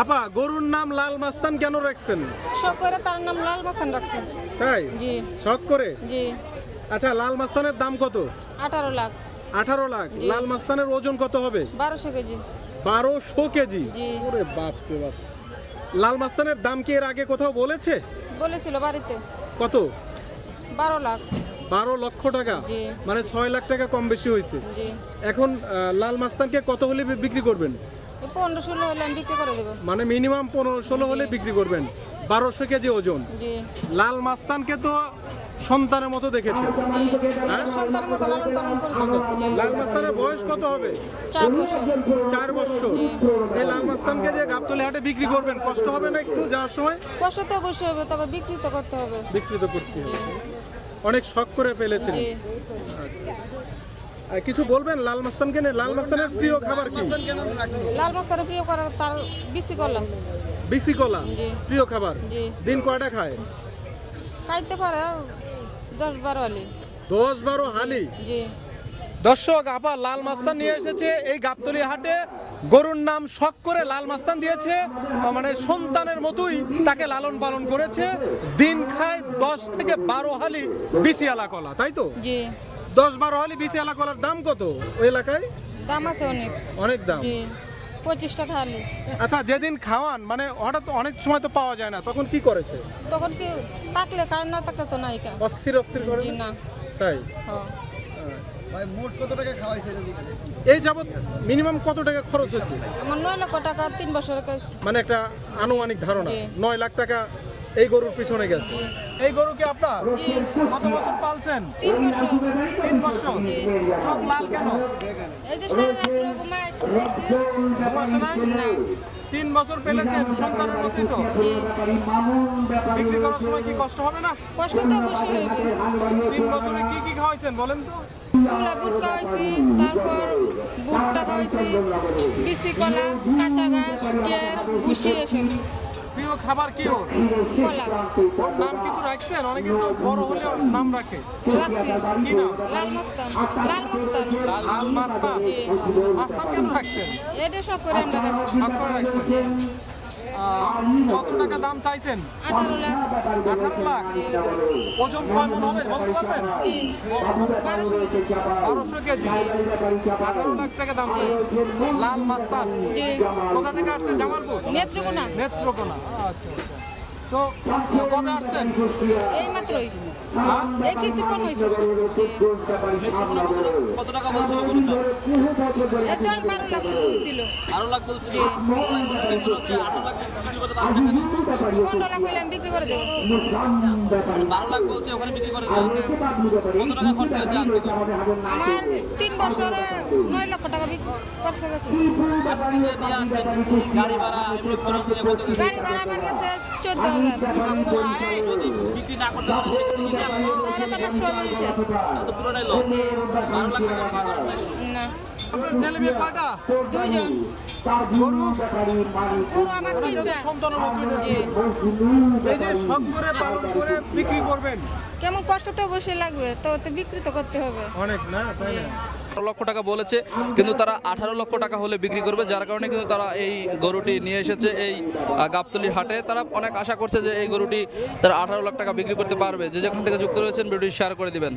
আপা গরুর নাম লাল মাস্তান কেন রাখছেন? শখ করে তার নাম লাল মাস্তান রাখছেন তাই? জি। শখ করে? জি। আচ্ছা লাল মাস্তানের দাম কত? আঠারো লাখ। আঠারো লাখ। লাল মাস্তানের ওজন কত হবে? বারোশো কেজি। বারোশো কেজি? জি। ওরে বাপ রে বাপ। লাল মাস্তানের দাম কি এর আগে কোথাও বলেছে? বলেছিল বাড়িতে। কত? বারো লাখ। বারো লক্ষ টাকা। মানে ছয় লাখ টাকা কম বেশি হয়েছে। এখন লাল মাস্তানকে কত হলে বিক্রি করবেন? পনেরো ষোলো হলে আমি বিক্রি করে দেবো। মানে মিনিমাম পনেরো ষোলো হলে বিক্রি করবেন। বারোশো কেজি ওজন। লাল মাস্তানকে তো সন্তানের মতো সন্তানের লালন পালন করছি। লাল মাস্তানের বয়স কত হবে? চার বছর। এই লাল মাস্তানকে যে গাবতলি হাটে বিক্রি করবেন কষ্ট হবে না একটু যাওয়ার সময়? কষ্ট তো অবশ্যই হবে তবে বিক্রি তো করতে হবে। বিক্রি তো করতে হবে। অনেক শখ করে ফেলেছেন। কিছু বলবেন? লাল মাস্তানকে নিয়ে লাল মাস্তানের প্রিয় খাবার কি? লাল মাস্তানের প্রিয় করার তার বেশি করলাম বিসি কলা? প্রিয় খাবার? দিন কয়টা খায়? খাইতে পারে দশ বারো আলি। দশ বারো হালি দর্শক আপা লাল মাস্তান নিয়ে এসেছে এই গাবতলি হাটে। গরুর নাম শখ করে লাল মাস্তান দিয়েছে। মানে সন্তানের মতোই তাকে লালন পালন করেছে। দিন খায় দশ থেকে বারো হালি বিসিয়ালা কলা তাই তো? জি। দশ বারো হালি বিসিয়ালা কলার দাম কত ওই এলাকায়? দাম আছে অনেক। অনেক দাম? পঁচিশ টাকা আলি আচ্ছা যেদিন খাওয়ান মানে হঠাৎ অনেক সময় তো পাওয়া যায় না তখন কি করেছে? তখন কি তাকলে খায় না তাকলে তো নাই অস্থির অস্থির করে না? তাই? হ্যাঁ মোট কত টাকা খাওয়াইছে এই যাবৎ মিনিমাম কত টাকা খরচ হয়েছে? আমার নয় লক্ষ টাকা তিন বছরের কাজ মানে একটা আনুমানিক ধারণা। নয় লাখ টাকা এই গরুর পিছনে গেছে। এই গরু কি আপনার? কত বছর পালছেন? তিন বছর। তিন বছর। চোখ লাল কেন? তিন বছর পেলেছেন সন্তানের মতোই তো। বিক্রি করার সময় কি কষ্ট হবে না? কষ্ট তো অবশ্যই তিন বছরে কি কি খাওয়াইছেন বলেন তো? চুলা বুট খাওয়াইছি তারপর বুটটা খাওয়াইছি বিসি কলা কাঁচা ঘাস কের ভুসি এসব। খাবার কি ওর? ওর নাম কিছু রাখছেন? অনেকে তো বড় হলে ওর নাম রাখে। রাখছি। কি নাম? লাল মাস্তান। লাল মাস্তান। লাল মাস্তান। মাস্তান কেন রাখছেন? এটা সব করে আমরা রাখছি। সব করে রাখছেন। কত টাকা দাম চাইছেন? আঠারো লাখ। ওজন কয় হবে? বলতে পারবেন? বারোশো কেজি। আঠারো লাখ টাকা দাম লাল মাস্তান কোথা থেকে আসছেন? জামালপুর? নেত্রকোনা। নেত্রকোনা। আচ্ছা আচ্ছা। তো কবে আসছেন? এই মাত্রই। হ্যাঁ? এই কিছুক্ষণ হয়েছে। কত টাকা বারো লাখ ছিল আরও লাখ বিক্রি করতে পারবে না পনেরো লাখ হইলে আমি বিক্রি করে দেবো। বারো লাখ বলছে ওখানে বিক্রি করে। কত টাকা খরচা আমার তিন বছরে নয় লক্ষ টাকা বিক্রি করছে খরচ গেছে? গাড়ি ভাড়া আমার কাছে চোদ্দ হাজার। যদি বিক্রি না করতে পারে সেক্ষেত্রে কি হবে? তাহলে তো আমার সবই শেষ পুরোটাই লস বারো লাখ টাকা বিক্রি করা যায়। না। ছেলে মেয়ে কয়টা? দুইজন। গরু? গরু আমার তিনটা। এই যে শখ করে পালন করে বিক্রি করবেন। কেমন কষ্ট তো অবশ্যই লাগবে তো বিক্রি তো করতে হবে। অনেক না তাই না? আঠারো লক্ষ টাকা বলেছে, কিন্তু তারা আঠারো লক্ষ টাকা হলে বিক্রি করবে, যার কারণে কিন্তু তারা এই গরুটি নিয়ে এসেছে এই গাবতলি হাটে। তারা অনেক আশা করছে যে এই গরুটি তারা আঠারো লাখ টাকা বিক্রি করতে পারবে। যে যেখান থেকে যুক্ত রয়েছেন, ভিডিওটি শেয়ার করে দিবেন।